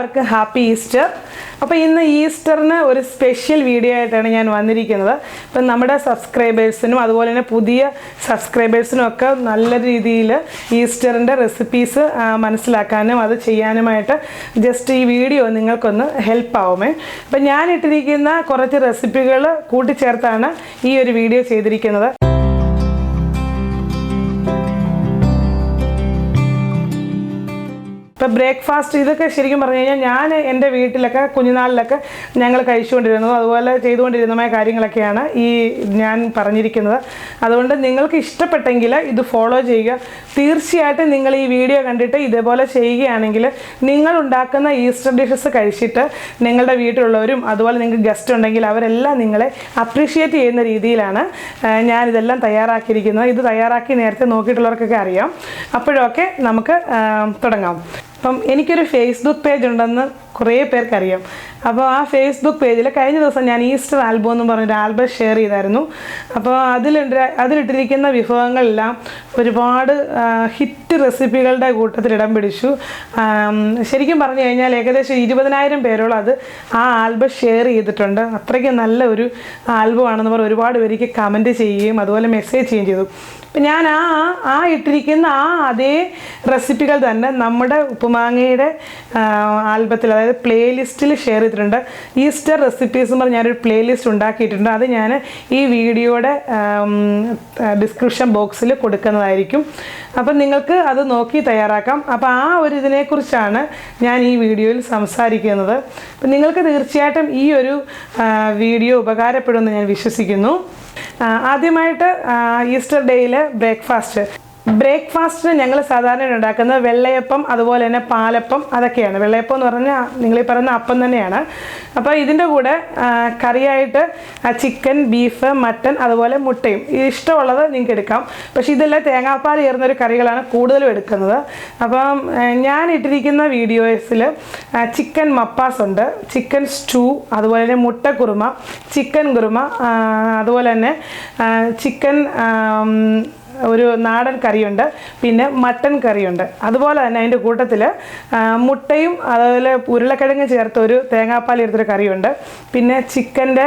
എല്ലാവർക്കും happy Easter. അപ്പോൾ ഇന്ന് ഈസ്റ്ററിന് ഒരു സ്പെഷ്യൽ വീഡിയോ ആയിട്ടാണ് ഞാൻ വന്നിരിക്കുന്നത്. ഇപ്പം നമ്മുടെ സബ്സ്ക്രൈബേഴ്സിനും അതുപോലെ തന്നെ പുതിയ സബ്സ്ക്രൈബേഴ്സിനും ഒക്കെ നല്ല രീതിയിൽ ഈസ്റ്ററിന്റെ റെസിപ്പീസ് മനസ്സിലാക്കാനും അത് ചെയ്യാനുമായിട്ട് ജസ്റ്റ് ഈ വീഡിയോ നിങ്ങൾക്കൊന്ന് ഹെൽപ്പ് ആവുമേ. അപ്പം ഞാൻ ഇട്ടിരിക്കുന്ന കുറച്ച് റെസിപ്പികൾ കൂട്ടിച്ചേർത്താണ് ഈ ഒരു വീഡിയോ ചെയ്തിരിക്കുന്നത്. ഇപ്പോൾ ബ്രേക്ക്ഫാസ്റ്റ് ഇതൊക്കെ ശരിക്കും പറഞ്ഞു കഴിഞ്ഞാൽ ഞാൻ എന്റെ വീട്ടിലൊക്കെ കുഞ്ഞുനാളിലൊക്കെ ഞങ്ങൾ കഴിച്ചുകൊണ്ടിരുന്നതും അതുപോലെ ചെയ്തുകൊണ്ടിരുന്നതുമായ കാര്യങ്ങളൊക്കെയാണ് ഈ ഞാൻ പറഞ്ഞിരിക്കുന്നത്. അതുകൊണ്ട് നിങ്ങൾക്ക് ഇഷ്ടപ്പെട്ടെങ്കിൽ ഇത് ഫോളോ ചെയ്യുക. തീർച്ചയായിട്ടും നിങ്ങൾ ഈ വീഡിയോ കണ്ടിട്ട് ഇതേപോലെ ചെയ്യുകയാണെങ്കിൽ നിങ്ങൾ ഉണ്ടാക്കുന്ന ഈസ്റ്റർ ഡിഷസ് കഴിച്ചിട്ട് നിങ്ങളുടെ വീട്ടിലുള്ളവരും അതുപോലെ നിങ്ങൾക്ക് ഗസ്റ്റ് ഉണ്ടെങ്കിൽ അവരെല്ലാം നിങ്ങളെ അപ്രീഷിയേറ്റ് ചെയ്യുന്ന രീതിയിലാണ് ഞാൻ ഇതെല്ലാം തയ്യാറാക്കിയിരിക്കുന്നത്. ഇത് തയ്യാറാക്കി നേരത്തെ നോക്കിയിട്ടുള്ളവർക്കൊക്കെ അറിയാം. അപ്പോഴൊക്കെ നമുക്ക് തുടങ്ങാം. അപ്പം എനിക്കൊരു ഫേസ്ബുക്ക് പേജ് ഉണ്ടെന്ന് കുറേ പേർക്കറിയാം. അപ്പോൾ ആ ഫേസ്ബുക്ക് പേജിൽ കഴിഞ്ഞ ദിവസം ഞാൻ ഈസ്റ്റർ ആൽബം എന്ന് പറഞ്ഞൊരു ആൽബം ഷെയർ ചെയ്തായിരുന്നു. അപ്പോൾ അതിലുണ്ട് അതിലിട്ടിരിക്കുന്ന വിഭവങ്ങളെല്ലാം ഒരുപാട് ഹിറ്റ് റെസിപ്പികളുടെ കൂട്ടത്തിൽ ഇടം പിടിച്ചു. ശരിക്കും പറഞ്ഞു കഴിഞ്ഞാൽ ഏകദേശം ഇരുപതിനായിരം പേരോളം അത് ആ ആൽബം ഷെയർ ചെയ്തിട്ടുണ്ട്. അത്രയ്ക്ക് നല്ല ഒരു ആൽബം ആണെന്ന് പറഞ്ഞ് ഒരുപാട് പേർക്ക് കമന്റ് ചെയ്യുകയും അതുപോലെ മെസ്സേജ് ചെയ്യുകയും ചെയ്തു. അപ്പം ഞാൻ ആ ആ ഇട്ടിരിക്കുന്ന ആ അതേ റെസിപ്പികൾ തന്നെ നമ്മുടെ ഉപ്പുമാങ്ങയുടെ ആൽബത്തിൽ അതായത് പ്ലേലിസ്റ്റിൽ ഷെയർ ചെയ്തിട്ടുണ്ട്. ഈസ്റ്റർ റെസിപ്പീസ് എന്ന് പറഞ്ഞ് ഞാനൊരു പ്ലേലിസ്റ്റ് ഉണ്ടാക്കിയിട്ടുണ്ട്. അത് ഞാൻ ഈ വീഡിയോയുടെ ഡിസ്ക്രിപ്ഷൻ ബോക്സിൽ കൊടുക്കുന്നതായിരിക്കും. അപ്പം നിങ്ങൾക്ക് അത് നോക്കി തയ്യാറാക്കാം. അപ്പോൾ ആ ഒരു ഇതിനെക്കുറിച്ചാണ് ഞാൻ ഈ വീഡിയോയിൽ സംസാരിക്കുന്നത്. അപ്പം നിങ്ങൾക്ക് തീർച്ചയായിട്ടും ഈ ഒരു വീഡിയോ ഉപകാരപ്പെടുമെന്ന് ഞാൻ വിശ്വസിക്കുന്നു. ആദ്യമായിട്ട് ഈസ്റ്റർ ഡേയിൽ ബ്രേക്ക്ഫാസ്റ്റ്. ബ്രേക്ക്ഫാസ്റ്റിന് ഞങ്ങൾ സാധാരണ ഉണ്ടാക്കുന്നത് വെള്ളയപ്പം അതുപോലെ തന്നെ പാലപ്പം അതൊക്കെയാണ്. വെള്ളയപ്പം എന്ന് പറഞ്ഞാൽ നിങ്ങൾ ഈ പറയുന്ന അപ്പം തന്നെയാണ്. അപ്പോൾ ഇതിന്റെ കൂടെ കറിയായിട്ട് ചിക്കൻ ബീഫ് മട്ടൻ അതുപോലെ മുട്ടയും. ഇഷ്ടമുള്ളത് നിങ്ങൾക്ക് എടുക്കാം. പക്ഷേ ഇതെല്ലാം തേങ്ങാപ്പാൽ ചേർന്നൊരു കറികളാണ് കൂടുതലും എടുക്കുന്നത്. അപ്പം ഞാൻ ഇട്ടിരിക്കുന്ന വീഡിയോസിൽ ചിക്കൻ മപ്പാസ് ഉണ്ട്. ചിക്കൻ സ്റ്റൂ അതുപോലെ തന്നെ മുട്ട ചിക്കൻ കുറുമ അതുപോലെ തന്നെ ചിക്കൻ ഒരു നാടൻ കറിയുണ്ട് പിന്നെ മട്ടൻ കറിയുണ്ട്. അതുപോലെ തന്നെ അതിന്റെ കൂട്ടത്തിൽ മുട്ടയും അതുപോലെ ഉരുളക്കിഴങ്ങ് ചേർത്ത ഒരു തേങ്ങാപ്പാൽ ചേർത്തൊരു കറിയുണ്ട്. പിന്നെ ചിക്കന്റെ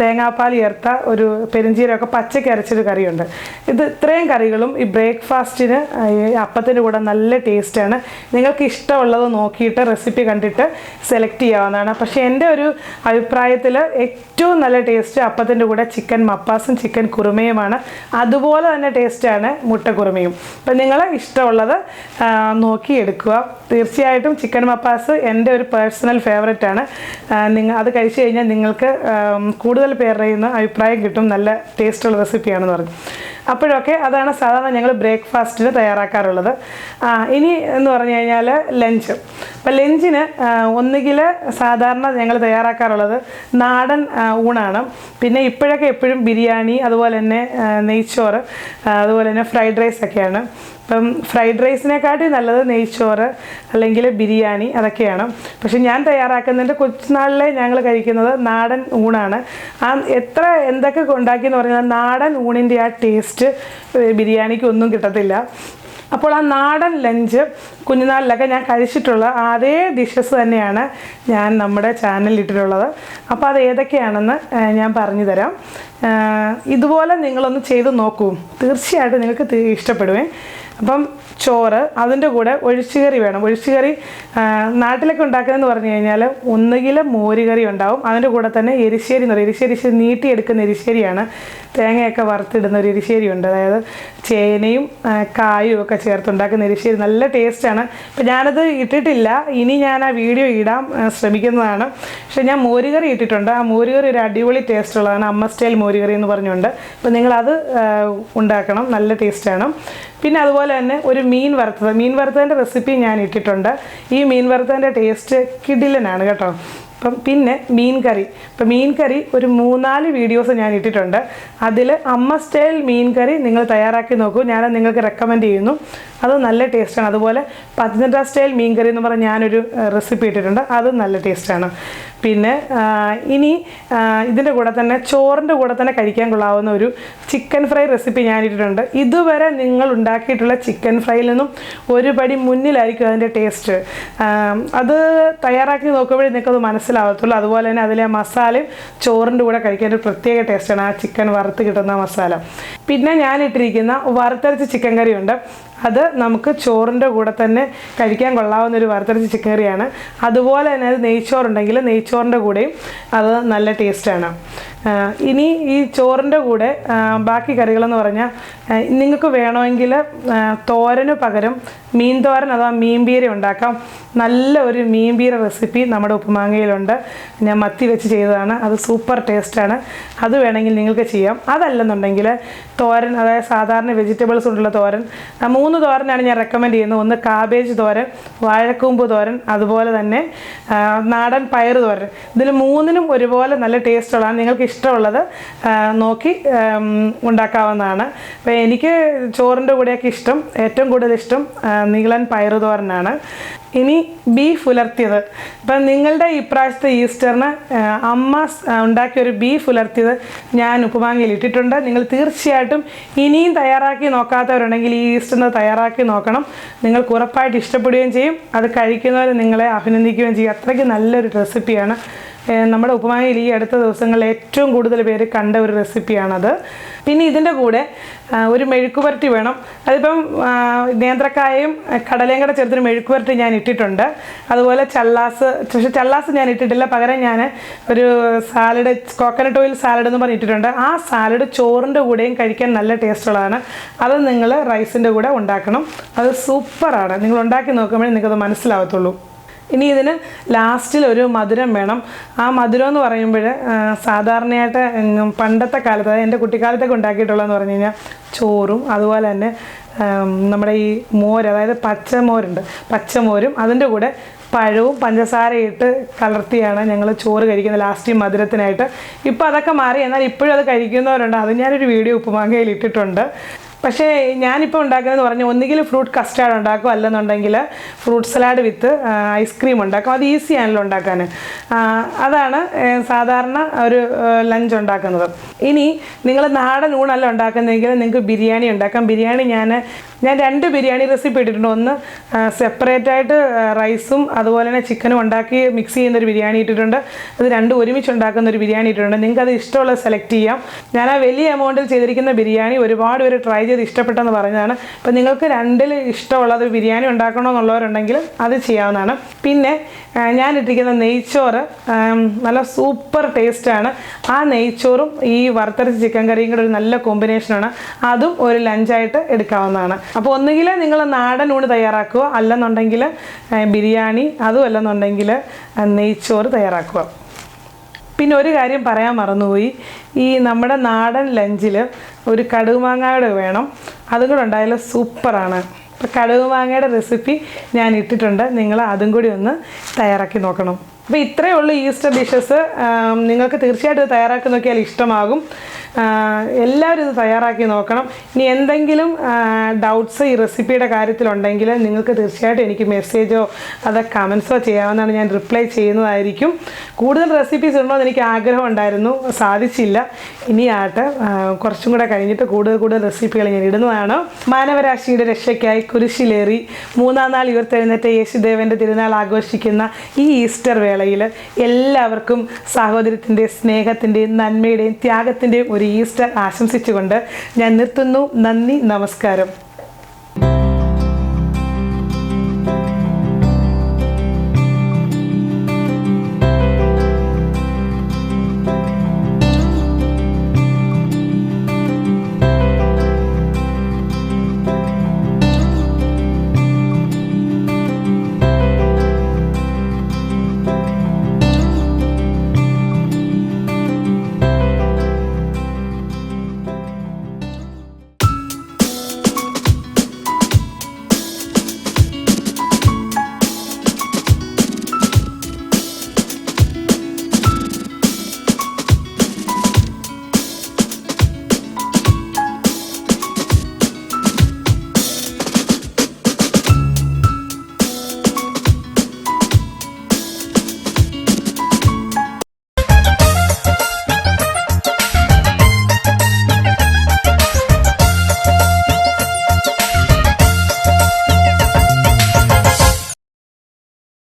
തേങ്ങാപ്പാൽ ചേർത്ത ഒരു പെരിഞ്ചീരമൊക്കെ പച്ചയ്ക്ക് അരച്ചൊരു കറിയുണ്ട്. ഇത് ഇത്രയും കറികളും ഈ ബ്രേക്ക്ഫാസ്റ്റിന് അപ്പത്തിന്റെ കൂടെ നല്ല ടേസ്റ്റാണ്. നിങ്ങൾക്ക് ഇഷ്ടമുള്ളത് നോക്കിയിട്ട് റെസിപ്പി കണ്ടിട്ട് സെലക്ട് ചെയ്യാവുന്നതാണ്. പക്ഷേ എന്റെ ഒരു അഭിപ്രായത്തിൽ ഏറ്റവും നല്ല ടേസ്റ്റ് അപ്പത്തിന്റെ കൂടെ ചിക്കൻ മപ്പാസും ചിക്കൻ കുറുമയുമാണ്. അതുപോലെ തന്നെ ടേസ്റ്റാണ് മുട്ടക്കുറുമയും. അപ്പം നിങ്ങൾ ഇഷ്ടമുള്ളത് നോക്കി എടുക്കുക. തീർച്ചയായിട്ടും ചിക്കൻ മപ്പാസ് എന്റെ ഒരു പേഴ്സണൽ ഫേവററ്റ് ആണ്. നിങ്ങൾ അത് കഴിച്ചു കഴിഞ്ഞാൽ നിങ്ങൾക്ക് കൂടുതൽ പേരുടെ അഭിപ്രായം കിട്ടും. നല്ല ടേസ്റ്റുള്ള റെസിപ്പിയാണെന്ന് പറഞ്ഞു. അപ്പോഴൊക്കെ അതാണ് സാധാരണ ഞങ്ങൾ ബ്രേക്ക്ഫാസ്റ്റിന് തയ്യാറാക്കാറുള്ളത്. ഇനി എന്ന് പറഞ്ഞു കഴിഞ്ഞാൽ ലഞ്ച്. അപ്പം ലഞ്ചിന് ഒന്നുകിൽ സാധാരണ ഞങ്ങൾ തയ്യാറാക്കാറുള്ളത് നാടൻ ഊണാണ്. പിന്നെ ഇപ്പോഴൊക്കെ എപ്പോഴും ബിരിയാണി അതുപോലെ തന്നെ നെയ്ച്ചോറ് അതുപോലെ തന്നെ ഫ്രൈഡ് റൈസ് ഒക്കെയാണ്. ഇപ്പം ഫ്രൈഡ് റൈസിനെക്കാട്ടി നല്ലത് നെയ്ച്ചോറ് അല്ലെങ്കിൽ ബിരിയാണി അതൊക്കെയാണ്. പക്ഷെ ഞാൻ തയ്യാറാക്കുന്നതിന്റെ കൊച്ചുനാളിലെ ഞങ്ങൾ കഴിക്കുന്നത് നാടൻ ഊണാണ്. ആ എത്ര എന്തൊക്കെ ഉണ്ടാക്കി എന്ന് പറഞ്ഞാൽ നാടൻ ഊണിന്റെ ആ ടേസ്റ്റ് ബിരിയാണിക്ക് ഒന്നും കിട്ടത്തില്ല. അപ്പോൾ ആ നാടൻ ലഞ്ച് കുഞ്ഞുനാളിലൊക്കെ ഞാൻ കഴിച്ചിട്ടുള്ള അതേ ഡിഷസ് തന്നെയാണ് ഞാൻ നമ്മുടെ ചാനലിൽ ഇട്ടിട്ടുള്ളത് അപ്പോൾ അത് ഏതൊക്കെയാണെന്ന് ഞാൻ പറഞ്ഞു തരാം. ഇതുപോലെ നിങ്ങളൊന്ന് ചെയ്ത് നോക്കൂ. തീർച്ചയായിട്ടും നിങ്ങൾക്ക് ഇഷ്ടപ്പെടുവേ. അപ്പം ചോറ് അതിന്റെ കൂടെ ഒഴിച്ചുകറി വേണം. ഒഴിച്ചുകറി നാട്ടിലൊക്കെ ഉണ്ടാക്കുന്നതെന്ന് പറഞ്ഞു കഴിഞ്ഞാൽ ഒന്നുകിൽ മോരുകറി ഉണ്ടാവും. അതിന്റെ കൂടെ തന്നെ എരിശ്ശേരി എന്ന് പറയും. എരിശ്ശേരി നീട്ടിയെടുക്കുന്ന എരിശ്ശേരിയാണ്. തേങ്ങയൊക്കെ വറുത്തിടുന്ന ഒരു എരിശ്ശേരി ഉണ്ട്. അതായത് ചേനയും കായും ഒക്കെ ചേർത്തുണ്ടാക്കുന്ന എരിശ്ശേരി. നല്ല ടേസ്റ്റാണ് അപ്പം ഞാനത് ഇട്ടിട്ടില്ല. ഇനി ഞാൻ ആ വീഡിയോ ഇടാൻ ശ്രമിക്കുന്നതാണ്. പക്ഷെ ഞാൻ മോരുകറി ഇട്ടിട്ടുണ്ട്. ആ മോരുകറി ഒരു അടിപൊളി ടേസ്റ്റ് ഉള്ളതാണ്. അമ്മ സ്റ്റൈൽ മോരുകറി എന്ന് പറഞ്ഞുകൊണ്ട്. അപ്പം നിങ്ങളത് ഉണ്ടാക്കണം. നല്ല ടേസ്റ്റാണ് പിന്നെ അതുപോലെ തന്നെ ഒരു മീൻ വറുത്തത്. മീൻ വറുത്തതിന്റെ റെസിപ്പി ഞാൻ ഇട്ടിട്ടുണ്ട്. ഈ മീൻ വറുത്തതിന്റെ ടേസ്റ്റ് കിടിലനാണ് കേട്ടോ. അപ്പം പിന്നെ മീൻ കറി. ഇപ്പം മീൻ കറി ഒരു മൂന്നാൽ വീഡിയോസ് ഞാൻ ഇട്ടിട്ടുണ്ട്. അതിൽ അമ്മ സ്റ്റൈൽ മീൻ കറി നിങ്ങൾ തയ്യാറാക്കി നോക്കൂ. ഞാൻ നിങ്ങൾക്ക് റെക്കമെൻഡ് ചെയ്യുന്നു. അത് നല്ല ടേസ്റ്റാണ് അതുപോലെ പത്തനംതിട്ട സ്റ്റൈൽ മീൻകറി എന്ന് പറഞ്ഞ ഞാനൊരു റെസിപ്പി ഇട്ടിട്ടുണ്ട്. അത് നല്ല ടേസ്റ്റാണ് പിന്നെ ഇനി ഇതിന്റെ കൂടെ തന്നെ ചോറിന്റെ കൂടെ തന്നെ കഴിക്കാൻ കൊള്ളാവുന്ന ഒരു ചിക്കൻ ഫ്രൈ റെസിപ്പി ഞാൻ ഇട്ടിട്ടുണ്ട് ഇതുവരെ നിങ്ങൾ ഉണ്ടാക്കിയിട്ടുള്ള ചിക്കൻ ഫ്രൈയിൽ നിന്നും ഒരു പടി മുന്നിലായിരിക്കും അതിന്റെ ടേസ്റ്റ് അത് തയ്യാറാക്കി നോക്കുമ്പോഴേ നിങ്ങൾക്കത് മനസ്സിലാവത്തുള്ളൂ. അതുപോലെ തന്നെ അതിലെ മസാലയും ചോറിന്റെ കൂടെ കഴിക്കാൻ ഒരു പ്രത്യേക ടേസ്റ്റാണ് ആ ചിക്കൻ വറുത്ത് കിട്ടുന്ന മസാല. പിന്നെ ഞാൻ ഇട്ടിരിക്കുന്ന വറുത്തരച്ച ചിക്കൻ കറിയുണ്ട് അത് നമുക്ക് ചോറിന്റെ കൂടെ തന്നെ കഴിക്കാൻ കൊള്ളാവുന്ന ഒരു വറുത്തരച്ച ചിക്കൻ കറിയാണ്. അതുപോലെ തന്നെ അത് നെയ്ച്ചോറുണ്ടെങ്കിൽ നെയ്ച്ചോറിന്റെ കൂടെയും അത് നല്ല ടേസ്റ്റാണ് ഇനി ഈ ചോറിന്റെ കൂടെ ബാക്കി കറികളെന്ന് പറഞ്ഞാൽ നിങ്ങൾക്ക് വേണമെങ്കിൽ തോരന് പകരം മീൻ തോരൻ അഥവാ മീൻ പീര ഉണ്ടാക്കാം. നല്ല ഒരു മീൻപീര റെസിപ്പി നമ്മുടെ ഉപ്പുമാങ്ങയിലുണ്ട്. ഞാൻ മത്തി വെച്ച് ചെയ്തതാണ്. അത് സൂപ്പർ ടേസ്റ്റാണ് അത് വേണമെങ്കിൽ നിങ്ങൾക്ക് ചെയ്യാം. അതല്ലെന്നുണ്ടെങ്കിൽ തോരൻ അതായത് സാധാരണ വെജിറ്റബിൾസ് കൊണ്ടുള്ള തോരൻ. മൂന്ന് തോരനാണ് ഞാൻ റെക്കമെൻഡ് ചെയ്യുന്നത്. ഒന്ന് കാബേജ് തോരൻ വാഴക്കൂമ്പ് തോരൻ അതുപോലെ തന്നെ നാടൻ പയർ തോരൻ. ഇതിൽ മൂന്നിനും ഒരുപോലെ നല്ല ടേസ്റ്റുള്ളതാണ് നിങ്ങൾക്ക് ഇഷ്ടമുള്ളത് നോക്കി ഉണ്ടാക്കാവുന്നതാണ്. അപ്പോൾ എനിക്ക് ചോറിന്റെ കൂടെയൊക്കെ ഇഷ്ടം ഏറ്റവും കൂടുതൽ ഇഷ്ടം നീളൻ പയറുതോരനാണ്. ഇനി ബീഫ് ഉലർത്തിയത്. ഇപ്പം നിങ്ങളുടെ ഇപ്രാവശ്യത്തെ ഈസ്റ്ററിന് അമ്മ ഉണ്ടാക്കിയ ഒരു ബീഫ് ഉലർത്തിയത് ഞാൻ ഉപ്പുമാങ്ങയിൽ ഇട്ടിട്ടുണ്ട്. നിങ്ങൾ തീർച്ചയായിട്ടും ഇനിയും തയ്യാറാക്കി നോക്കാത്തവരുണ്ടെങ്കിൽ ഈ ഈസ്റ്ററിന് തയ്യാറാക്കി നോക്കണം. നിങ്ങൾക്ക് ഉറപ്പായിട്ട് ഇഷ്ടപ്പെടുകയും ചെയ്യും. അത് കഴിക്കുന്നവർ നിങ്ങളെ അഭിനന്ദിക്കുകയും ചെയ്യും. അത്രയ്ക്ക് നല്ലൊരു റെസിപ്പിയാണ് നമ്മുടെ ഉപ്പുമാങ്ങയിൽ ഈ അടുത്ത ദിവസങ്ങളിൽ ഏറ്റവും കൂടുതൽ പേര് കണ്ട ഒരു റെസിപ്പിയാണത്. പിന്നെ ഇതിന്റെ കൂടെ ഒരു മെഴുക്കുപുരട്ടി വേണം. അതിപ്പം നേന്ത്രക്കായയും കടലയും കൂടെ ചേർത്തൊരു മെഴുക്കുപുരട്ടി ഞാൻ ഇട്ടിട്ടുണ്ട്. അതുപോലെ ചള്ളാസ് പക്ഷേ ചള്ളാസ് ഞാൻ ഇട്ടിട്ടില്ല. പകരം ഞാൻ ഒരു സാലഡ് കോക്കനട്ട് ഓയിൽ സാലഡ് എന്ന് പറഞ്ഞ് ഇട്ടിട്ടുണ്ട്. ആ സാലഡ് ചോറിന്റെ കൂടെയും കഴിക്കാൻ നല്ല ടേസ്റ്റുള്ളതാണ് അത് നിങ്ങൾ റൈസിന്റെ കൂടെ ഉണ്ടാക്കണം. അത് സൂപ്പറാണ്. നിങ്ങൾ ഉണ്ടാക്കി നോക്കുമ്പോഴേ നിങ്ങൾക്കത് മനസ്സിലാവത്തുള്ളൂ. ഇനി ഇതിന് ലാസ്റ്റിൽ ഒരു മധുരം വേണം. ആ മധുരം എന്ന് പറയുമ്പോൾ സാധാരണയായിട്ട് പണ്ടത്തെ കാലത്ത് അതായത് എന്റെ കുട്ടിക്കാലത്തൊക്കെ ഉണ്ടാക്കിയിട്ടുള്ളതെന്ന് പറഞ്ഞു കഴിഞ്ഞാൽ ചോറും അതുപോലെ തന്നെ നമ്മുടെ ഈ മോര് അതായത് പച്ചമോരുണ്ട്. പച്ചമോരും അതിന്റെ കൂടെ പഴവും പഞ്ചസാരയിട്ട് കലർത്തിയാണ് ഞങ്ങൾ ചോറ് കഴിക്കുന്നത് ലാസ്റ്റ് മധുരത്തിനായിട്ട്. ഇപ്പോൾ അതൊക്കെ മാറി എന്നാൽ ഇപ്പോഴും അത് കഴിക്കുന്നവരുണ്ട്. അത് ഞാനൊരു വീഡിയോ ഉപ്പുമാങ്ങയിൽ ഇട്ടിട്ടുണ്ട്. പക്ഷേ ഞാനിപ്പോൾ ഉണ്ടാക്കുന്നതെന്ന് പറഞ്ഞാൽ ഒന്നുകിൽ ഫ്രൂട്ട് കസ്റ്റാർഡ് ഉണ്ടാക്കും അല്ലെന്നുണ്ടെങ്കിൽ ഫ്രൂട്ട് സലാഡ് വിത്ത് ഐസ്ക്രീം ഉണ്ടാക്കും. അത് ഈസി ഉണ്ടാക്കാൻ അതാണ് സാധാരണ ഒരു ലഞ്ച് ഉണ്ടാക്കുന്നത്. ഇനി നിങ്ങൾ നാടൻ ഊണല്ല ഉണ്ടാക്കുന്നതെങ്കിൽ നിങ്ങൾക്ക് ബിരിയാണി ഉണ്ടാക്കാം. ബിരിയാണി ഞാൻ ഞാൻ രണ്ട് ബിരിയാണി റെസിപ്പി ഇട്ടിട്ടുണ്ട്. ഒന്ന് സെപ്പറേറ്റ് ആയിട്ട് റൈസും അതുപോലെ തന്നെ ചിക്കനും ഉണ്ടാക്കി മിക്സ് ചെയ്യുന്ന ഒരു ബിരിയാണി ഇട്ടിട്ടുണ്ട്. അത് രണ്ടും ഒരുമിച്ച് ഉണ്ടാക്കുന്ന ഒരു ബിരിയാണി ഇട്ടിട്ടുണ്ട്. നിങ്ങൾക്ക് അത് ഇഷ്ടമുള്ളത് സെലക്ട് ചെയ്യാം. ഞാൻ ആ വലിയ എമൗണ്ടിൽ ചെയ്തിരിക്കുന്ന ബിരിയാണി ഒരുപാട് പേര് ട്രൈ ചെയ്ത് ഇഷ്ടപ്പെട്ടെന്ന് പറഞ്ഞതാണ്. അപ്പം നിങ്ങൾക്ക് രണ്ടിൽ ഇഷ്ടമുള്ളത് ബിരിയാണി ഉണ്ടാക്കണമെന്നുള്ളവരുണ്ടെങ്കിൽ അത് ചെയ്യാവുന്നതാണ്. പിന്നെ ഞാൻ ഇട്ടിരിക്കുന്ന നെയ്ച്ചോറ് നല്ല സൂപ്പർ ടേസ്റ്റാണ് ആ നെയ്ച്ചോറും ഈ വറുത്തരച്ച ചിക്കൻ കറിയും കൂടെ ഒരു നല്ല കോമ്പിനേഷനാണ് അതും ഒരു ലഞ്ചായിട്ട് എടുക്കാവുന്നതാണ്. അപ്പോൾ ഒന്നുകിൽ നിങ്ങൾ നാടൻ ഊണ് തയ്യാറാക്കുക അല്ലെന്നുണ്ടെങ്കിൽ ബിരിയാണി അതും അല്ലെന്നുണ്ടെങ്കിൽ നെയ്ച്ചോറ് തയ്യാറാക്കുക. പിന്നെ ഒരു കാര്യം പറയാൻ മറന്നുപോയി. ഈ നമ്മുടെ നാടൻ ലഞ്ചിൽ ഒരു കടുകുമാങ്ങയുടെ വേണം. അതും കൂടെ ഉണ്ടായാലും സൂപ്പറാണ്. അപ്പോൾ കടുകുമാങ്ങയുടെ റെസിപ്പി ഞാൻ ഇട്ടിട്ടുണ്ട്. നിങ്ങൾ അതും കൂടി ഒന്ന് തയ്യാറാക്കി നോക്കണം. അപ്പോൾ ഇത്രയേ ഉള്ളൂ ഈസ്റ്റർ ഡിഷസ്. നിങ്ങൾക്ക് തീർച്ചയായിട്ടും തയ്യാറാക്കി നോക്കിയാൽ ഇഷ്ടമാകും. എല്ലാവരും ഇത് തയ്യാറാക്കി നോക്കണം. ഇനി എന്തെങ്കിലും ഡൗട്ട്സ് ഈ റെസിപ്പിയുടെ കാര്യത്തിലുണ്ടെങ്കിൽ നിങ്ങൾക്ക് തീർച്ചയായിട്ടും എനിക്ക് മെസ്സേജോ അത് കമൻസോ ചെയ്യാവുന്നതാണ് ഞാൻ റിപ്ലൈ ചെയ്യുന്നതായിരിക്കും. കൂടുതൽ റെസിപ്പീസ് ഉണ്ടോ എന്ന് എനിക്ക് ആഗ്രഹം ഉണ്ടായിരുന്നു സാധിച്ചില്ല. ഇനി ആട്ടെ കുറച്ചും കൂടെ കഴിഞ്ഞിട്ട് കൂടുതൽ കൂടുതൽ റെസിപ്പികൾ ഞാൻ ഇടുന്നതാണ്. മാനവരാശിയുടെ രക്ഷയ്ക്കായി കുരിശിലേറി മൂന്നാം നാൾ ഉയർത്തെഴുന്നേറ്റ യേശുദേവന്റെ തിരുനാൾ ആഘോഷിക്കുന്ന ഈ ഈസ്റ്റർ വേളയിൽ എല്ലാവർക്കും സാഹോദര്യത്തിന്റെയും സ്നേഹത്തിന്റെയും നന്മയുടെയും ത്യാഗത്തിന്റെയും ഒരു ഈസ്റ്റർ ആശംസിച്ചുകൊണ്ട് ഞാൻ നിർത്തുന്നു. നന്ദി നമസ്കാരം.